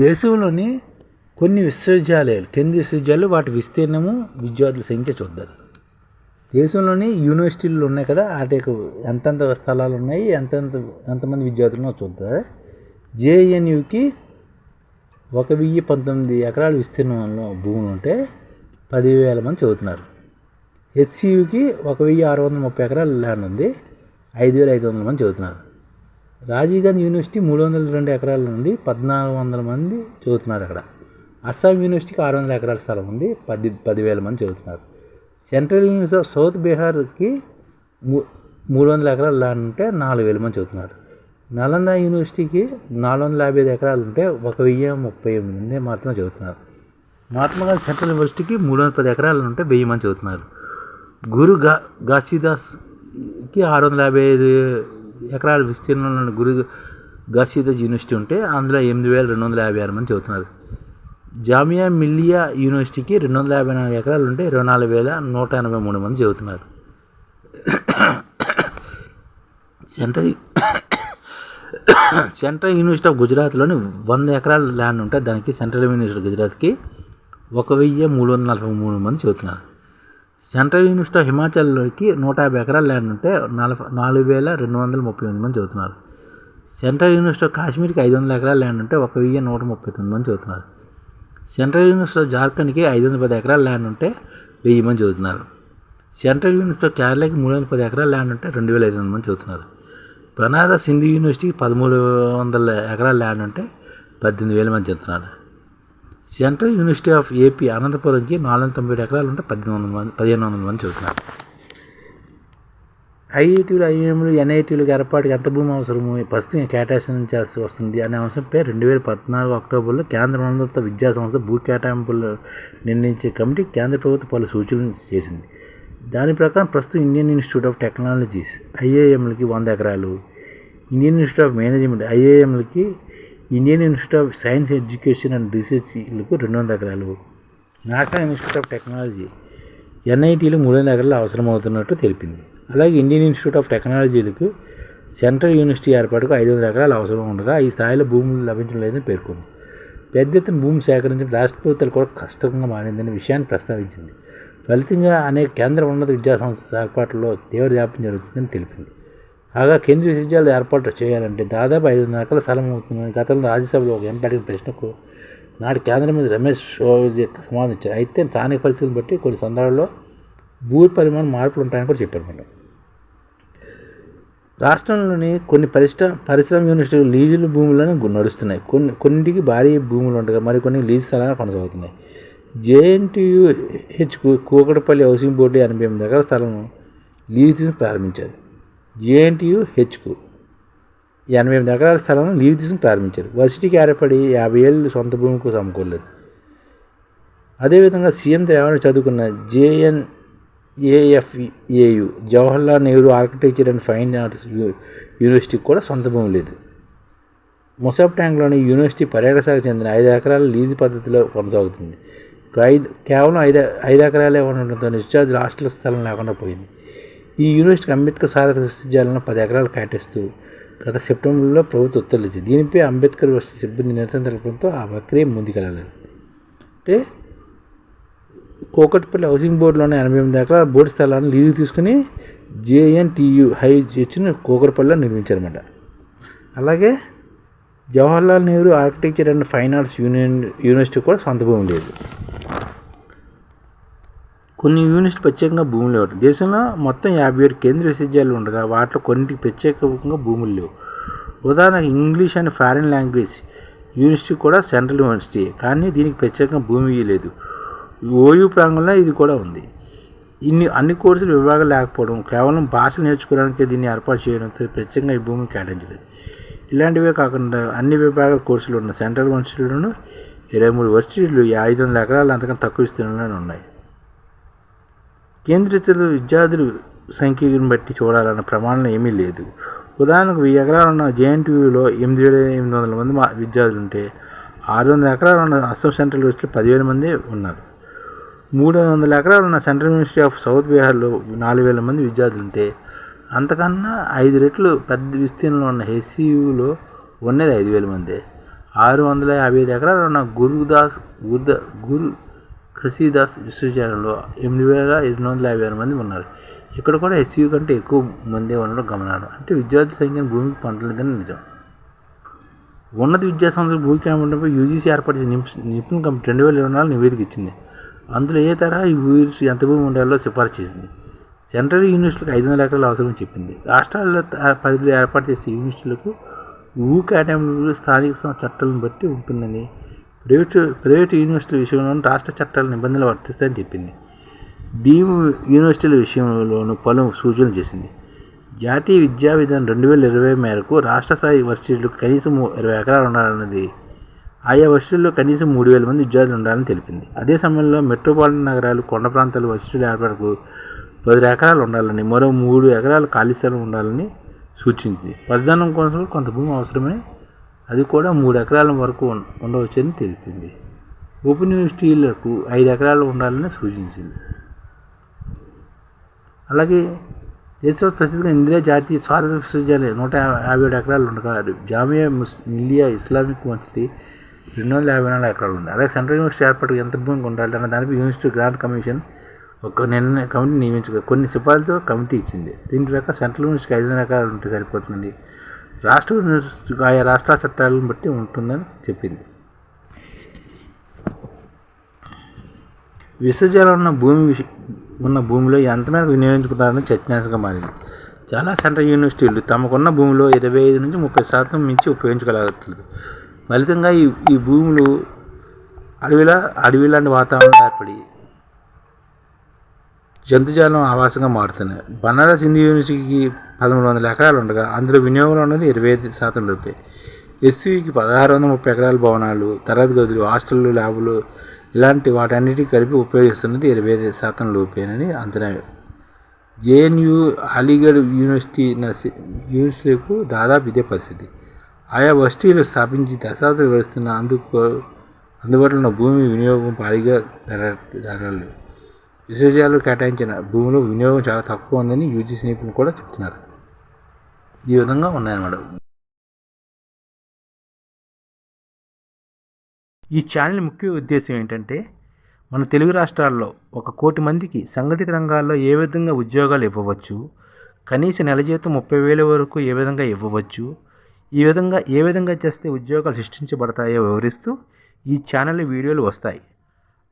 దేశంలోని కొన్ని విశ్వవిద్యాలయాలు కేంద్రీయ విశ్వవిద్యాలయాలు వాటి విస్తీర్ణము విద్యార్థుల సంఖ్య చూద్దాం. దేశంలోని యూనివర్సిటీలు ఉన్నాయి కదా వాటికి ఎంతెంత స్థలాలు ఉన్నాయి ఎంతెంత ఎంతమంది విద్యార్థులు ఉన్నారో చూద్దాం. జేఎన్యూకి ఒక వెయ్యి పంతొమ్మిది ఎకరాల విస్తీర్ణంలో భూములు ఉంటే పదివేల మంది చదువుతున్నారు. హెచ్సియుకి ఒక వెయ్యి ఆరు వందల ముప్పై ఎకరాల ల్యాండ్ ఉంది ఐదు వేల ఐదు వందల మంది చదువుతున్నారు. రాజీవ్ గాంధీ యూనివర్సిటీ మూడు వందల రెండు ఎకరాల ఉంది పద్నాలుగు వందల మంది చదువుతున్నారు అక్కడ. అస్సాం యూనివర్సిటీకి ఆరు వందల ఎకరాల స్థలం ఉంది పది పదివేల మంది చదువుతున్నారు. సెంట్రల్ యూనివర్సిటీ ఆఫ్ సౌత్ బీహార్కి మూ మూడు వందల ఎకరాలు ల్యాండ్ ఉంటే నాలుగు వేల మంది చదువుతున్నారు. నలంద యూనివర్సిటీకి నాలుగు వందల యాభై ఐదు ఎకరాలు ఉంటే ఒక వెయ్యి ముప్పై ఎనిమిది మంది మాత్రమే చదువుతున్నారు. మహాత్మా గాంధీ సెంట్రల్ యూనివర్సిటీకి మూడు వందల పది ఎకరాలు ఉంటే వెయ్యి మంది చదువుతున్నారు. గురు గా ఘాసీదాస్కి ఆరు వందల యాభై ఐదు ఎకరాల విస్తీర్ణంలో ఉన్న గురు ఘాసీదాస్ యూనివర్సిటీ ఉంటే అందులో ఎనిమిది వేల రెండు వందల యాభై ఆరు మంది చదువుతున్నారు. జామియా మిల్లియా యూనివర్సిటీకి రెండు వందల యాభై నాలుగు ఎకరాలు ఉంటే ఇరవై నాలుగు వేల నూట ఎనభై మూడు మంది చదువుతున్నారు. సెంట్రల్ సెంట్రల్ యూనివర్సిటీ ఆఫ్ గుజరాత్లోని వంద ఎకరాల ల్యాండ్ ఉంటే దానికి సెంట్రల్ యూనివర్సిటీ ఆఫ్ గుజరాత్కి ఒక వెయ్యి మూడు వందల నలభై మూడు మంది చదువుతున్నారు. సెంట్రల్ యూనివర్సిటీ ఆఫ్ హిమాచల్లోకి నూట యాభై ఎకరాల ల్యాండ్ ఉంటే నలభై నాలుగు వేల రెండు వందల ముప్పై ఎనిమిది మంది చదువుతున్నారు. సెంట్రల్ యూనివర్సిటీ ఆఫ్ కాశ్మీర్కి ఐదు వందల ఎకరాల ల్యాండ్ ఉంటే ఒక వెయ్యి నూట ముప్పై తొమ్మిది మంది చదువుతున్నారు. సెంట్రల్ యూనివర్సిటీ ఆఫ్ జార్ఖండ్కి ఐదు వందల పది ఎకరాల ల్యాండ్ ఉంటే వెయ్యి మంది చదువుతున్నారు. సెంట్రల్ యూనివర్సిటీ ఆఫ్ కేరళకి మూడు వందల పది ఎకరాల ల్యాండ్ ఉంటే రెండు వేల ఐదు వందల మంది చదువుతున్నారు. బనారస్ హిందూ యూనివర్సిటీకి పదమూడు వందల ఎకరాల ల్యాండ్ ఉంటే పద్దెనిమిది వేల మంది చదువుతున్నారు. సెంట్రల్ యూనివర్సిటీ ఆఫ్ ఏపీ అనంతపురంకి నాలుగు వందల తొంభై ఏడు ఎకరాలు ఉంటే పద్దెనిమిది వందల మంది పదిహేను వందల మంది చదువుతున్నారు. ఐఐటీలు ఐఎంలు ఎన్ఐటీలకు ఏర్పాటుకి ఎంత భూమి అవసరము? ప్రస్తుతం కేటాయించాల్సి వస్తుంది అనే అంశంపై రెండు వేల పద్నాలుగు అక్టోబర్లో కేంద్ర ఉన్నత విద్యా సంస్థ భూ కేటాయింపులు నిర్ణయించే కమిటీ కేంద్ర ప్రభుత్వం పలు సూచనలు చేసింది. దాని ప్రకారం ప్రస్తుతం ఇండియన్ ఇన్స్టిట్యూట్ ఆఫ్ టెక్నాలజీస్ ఐఏఎంలకి వంద ఎకరాలు Indian institute of management ఐఏఎంలకి Indian institute of science education and రీసెర్చ్లకు రెండు వందల ఎకరాలు నేషనల్ ఇన్స్టిట్యూట్ ఆఫ్ టెక్నాలజీ ఎన్ఐటీలు మూడు వందల ఎకరాలు అవసరమవుతున్నట్టు తెలిపింది. అలాగే ఇండియన్ ఇన్స్టిట్యూట్ ఆఫ్ టెక్నాలజీలకు సెంట్రల్ యూనివర్సిటీ ఏర్పాటుకు ఐదు వందల ఎకరాలు అవసరం ఉండగా ఈ స్థాయిలో భూములు లభించడం లేదని పేర్కొంది. పెద్ద ఎత్తున భూమి సేకరించడం రాష్ట్ర ప్రభుత్వాలు కూడా కష్టంగా మారిందనే విషయాన్ని ప్రస్తావించింది. ఫలితంగా అనేక కేంద్ర ఉన్నత విద్యాసంస్థ ఏర్పాట్లలో తీవ్ర జాప్యం జరుగుతుందని తెలిపింది. కాగా కేంద్రీయ విశ్వవిద్యాలయాలు ఏర్పాటు చేయాలంటే దాదాపు ఐదు వందల ఎకరాల స్థలం అవుతుందని గతంలో రాజ్యసభలో ఒక ఎంపీ అడిగిన ప్రశ్నకు నాటి కేంద్ర మంత్రి రమేష్ సమాధానం ఇచ్చారు అయితే స్థానిక పరిస్థితులను బట్టి కొన్ని సందర్భాల్లో భూ పరిమాణం మార్పులు ఉంటాయని కూడా చెప్పారు మేడం రాష్ట్రంలోని కొన్ని పరిశ్రమ పరిశ్రమ యూనివర్సిటీలు లీజుల భూములను నడుస్తున్నాయి. కొన్ని కొన్నింటికి భారీ భూములు ఉండగా మరికొన్ని లీజు స్థలాలు కొనసాగుతున్నాయి. జేఎన్టీయూ హెచ్కు కూకటపల్లి హౌసింగ్ బోర్డు ఎనభై ఎనిమిది ఎకరాల స్థలం లీజు తీసుకుని ప్రారంభించారు. జేఎన్టీయు హెచ్కు ఎనభై ఎనిమిది ఎకరాల స్థలం లీజు తీసుకుని ప్రారంభించారు. వర్సిటీకి ఏర్పడి యాభై ఏళ్ళు సొంత భూమికి సమకూరలేదు. అదేవిధంగా సీఎం రేవంత్ చదువుకున్న JN AFAU Jawaharlal Nehru architecture and fine arts యూనివర్సిటీకి కూడా సొంత భూమి లేదు. ముసాబ్ ట్యాంక్లోని యూనివర్సిటీ పర్యాటక చెందిన ఐదు ఎకరాల లీజు పద్ధతిలో కొనసాగుతుంది. ఐదు కేవలం ఐదు ఐదు ఎకరాలే ఉండటంతో విద్యార్థులు హాస్టల్ స్థలం లేకుండా పోయింది. ఈ యూనివర్సిటీకి అంబేద్కర్ సారథ విశ్వవిద్యాలయంలో పది ఎకరాలు కేటాయిస్తూ గత సెప్టెంబర్లో ప్రభుత్వం ఉత్తర్వులు దీనిపై అంబేద్కర్ యూనివర్సిటీ సిబ్బంది నిరసన తెలపడంతో ఆ ప్రక్రియ ముందుకెళ్ళలేదు అంటే కోకట్పల్లి హౌసింగ్ బోర్డులోనే ఎనభై ఎనిమిది ఎకరాల బోర్డు స్థలాన్ని లీజు తీసుకుని జేఎన్టీయు హై హెచ్ను కోకట్పల్లిలో నిర్మించారన్నమాట. అలాగే Jawaharlal Nehru architecture and fine arts union university కూడా సొంత భూమి లేదు. కొన్ని యూనివర్సిటీ ప్రత్యేకంగా భూములు లేవు దేశంలో మొత్తం యాభై ఏడు కేంద్ర విశ్వవిద్యాలయాలు ఉండగా వాటిలో కొన్నింటికి ప్రత్యేకంగా భూములు లేవు. ఉదాహరణకు English and foreign language university కూడా సెంట్రల్ యూనివర్సిటీ కానీ దీనికి ప్రత్యేకంగా భూమి లేదు. ఓయూ ప్రాంగంలో ఇది కూడా ఉంది. ఇన్ని అన్ని కోర్సులు విభాగాలు లేకపోవడం కేవలం భాషలు నేర్చుకోవడానికి దీన్ని ఏర్పాటు చేయడంతో ప్రత్యేకంగా ఈ భూమిని కేటాయించలేదు. ఇలాంటివే కాకుండా అన్ని విభాగాల కోర్సులు ఉన్న సెంట్రల్ యూనివర్సిటీలను ఇరవై మూడు వర్సిటీలు ఐదు వందల ఎకరాలు అంతకన్నా తక్కువ విస్తీర్ణంలోనే ఉన్నాయి. కేంద్రీయ విద్యార్థులు సంఖ్యను బట్టి చూడాలన్న ప్రమాణం ఏమీ లేదు. ఉదాహరణకు వెయ్యి ఎకరాలు ఉన్న జేఎన్టీయూలో ఎనిమిది వేల ఎనిమిది వందల మంది మా విద్యార్థులు ఉంటే ఆరు వందల ఎకరాలు ఉన్న అస్సాం సెంట్రల్ యూనివర్సిటీలో పదివేల మంది ఉన్నారు. మూడు వందల ఎకరాలు ఉన్న సెంట్రల్ యూనివర్సిటీ ఆఫ్ సౌత్ బీహార్లో నాలుగు వేల మంది విద్యార్థులు ఉంటే అంతకన్నా ఐదు రెట్లు పెద్ద విస్తీర్ణంలో ఉన్న హెచ్సియులో ఉన్నది ఐదు వేల మంది. ఆరు వందల యాభై ఐదు ఎకరాలు ఉన్న గురుదాస్ గురుద గురు ఖసీదాస్ విశ్వవిద్యాలయంలో ఎనిమిది వేల ఎనిమిది వందల యాభై ఆరు మంది ఉన్నారు. ఇక్కడ కూడా ఎస్యూ కంటే ఎక్కువ మంది ఉండడం గమనాలు అంటే విద్యార్థుల సంఖ్యను భూమికి పొందలేదని నిజం ఉన్నత విద్యా సంస్థలు భూ కేంద్రంపై యూజీసీ ఏర్పాటు చేసిన నిపుణ- కమిటీ రెండు వేల ఇరవై నాలుగు నివేదిక ఇచ్చింది. అందులో ఏ తరహా ఈ యూనివర్సిటీ ఎంత భూమి ఉండాలో సిఫార్సు చేసింది. సెంట్రల్ యూనివర్సిటీలకు ఐదు వందల ఎకరాలు అవసరం చెప్పింది. రాష్ట్రాల్లో పరిధిలో ఏర్పాటు చేసే యూనివర్సిటీలకు భూ కేటాయింపులు స్థానిక చట్టాలను బట్టి ఉంటుందని ప్రైవేటు ప్రైవేటు యూనివర్సిటీల విషయంలోనూ రాష్ట్ర చట్టాల నిబంధనలు వర్తిస్తాయని చెప్పింది. భీము యూనివర్సిటీల విషయంలోనూ పలు సూచనలు చేసింది. జాతీయ విద్యా విధానం రెండు వేల ఇరవై మేరకు రాష్ట్ర స్థాయి వర్సిటీలు కనీసం ఇరవై ఎకరాలు ఉండాలన్నది ఆయా వర్సిటీల్లో కనీసం మూడు వేల మంది విద్యార్థులు ఉండాలని తెలిపింది. అదే సమయంలో మెట్రోపాలిటన్ నగరాలు కొండ ప్రాంతాల వర్సిటీల ఏర్పాటుకు పది ఎకరాలు ఉండాలని మరో మూడు ఎకరాలు ఖాళీ స్థలం ఉండాలని సూచించింది. పరదానం కోసం కొంత భూమి అవసరమని అది కూడా మూడు ఎకరాల వరకు ఉండవచ్చని తెలిపింది. ఓపెన్ యూనివర్సిటీలకు ఐదు ఎకరాలు ఉండాలని సూచించింది. అలాగే దేశంలో ప్రసిద్ధిగా ఇందిరా జాతీయ స్వార్థ విశ్వవిద్యాలయం నూట యాభై ఏడు ఎకరాలు ఉండగా జామియా ముస్ ఇండియా ఇస్లామిక్ యూనివర్సిటీ రెండు వందల యాభై నాలుగు ఎకరాలు ఉంది. అలాగే సెంట్రల్ యూనివర్సిటీ ఏర్పాటుకు ఎంత భూమికి ఉండాలి అన్న దానిపై యూనివర్సిటీ గ్రాంట్ కమిషన్ ఒక నిర్ణయ కమిటీ నియమించగా కొన్ని సిఫార్సులతో కమిటీ ఇచ్చింది. దీని ప్రకారం సెంట్రల్ యూనివర్సిటీకి ఐదు ఎకరాలు ఉంటే సరిపోతుంది రాష్ట్ర ఆయా రాష్ట్ర చట్టాలను బట్టి ఉంటుందని చెప్పింది. విసర్జన ఉన్న భూమి ఉన్న భూమిలో ఎంత మేరకు వినియోగించుకుంటారని చర్చనీయాంశంగా మారింది. చాలా సెంట్రల్ యూనివర్సిటీలు తమకున్న భూమిలో ఇరవై ఐదు నుంచి ముప్పై శాతం మించి ఉపయోగించగలగట్లేదు ఫలితంగా ఈ ఈ భూములు అడవిలా అడవి లాంటి వాతావరణం ఏర్పడి జంతుజాలం ఆవాసంగా మారుతున్నాయి. బనారస్ హిందూ యూనివర్సిటీకి పదమూడు వందల ఎకరాలు ఉండగా అందులో వినియోగంలో ఉన్నది ఇరవై ఐదు శాతం లోపే ఎస్యూకి పదహారు వందల ముప్పై ఎకరాల భవనాలు తరగతి గదులు హాస్టళ్ళు ల్యాబులు ఇలాంటి వాటన్నిటికీ కలిపి ఉపయోగిస్తున్నది ఇరవై ఐదు శాతం లోపేనని అంచనా జేఎన్యూ అలీగఢ్ యూనివర్సిటీ యూనివర్సిటీలకు దాదాపు ఇదే పరిస్థితి. ఆయా వస్తీలు స్థాపించి దశాబ్దాలు గడుస్తున్న అందుకు అందుబాటులో ఉన్న భూమి వినియోగం భారీగా ధర ధరలు విశ్వవిద్యాలయాలు కేటాయించిన భూమిలో వినియోగం చాలా తక్కువ ఉందని యూజీసీ నిపుణులు కూడా చెప్తున్నారు. ఈ విధంగా ఉన్నాయన్నమాట. ఈ ఛానల్ ముఖ్య ఉద్దేశం ఏంటంటే మన తెలుగు రాష్ట్రాల్లో ఒక కోటి మందికి సంఘటిత రంగాల్లో ఏ విధంగా ఉద్యోగాలు ఇవ్వవచ్చు కనీస నెల జీతం ముప్పై వేల వరకు ఏ విధంగా ఇవ్వవచ్చు ఈ విధంగా ఏ విధంగా చేస్తే ఉద్యోగాలు సృష్టించబడతాయో వివరిస్తూ ఈ ఛానల్ వీడియోలు వస్తాయి.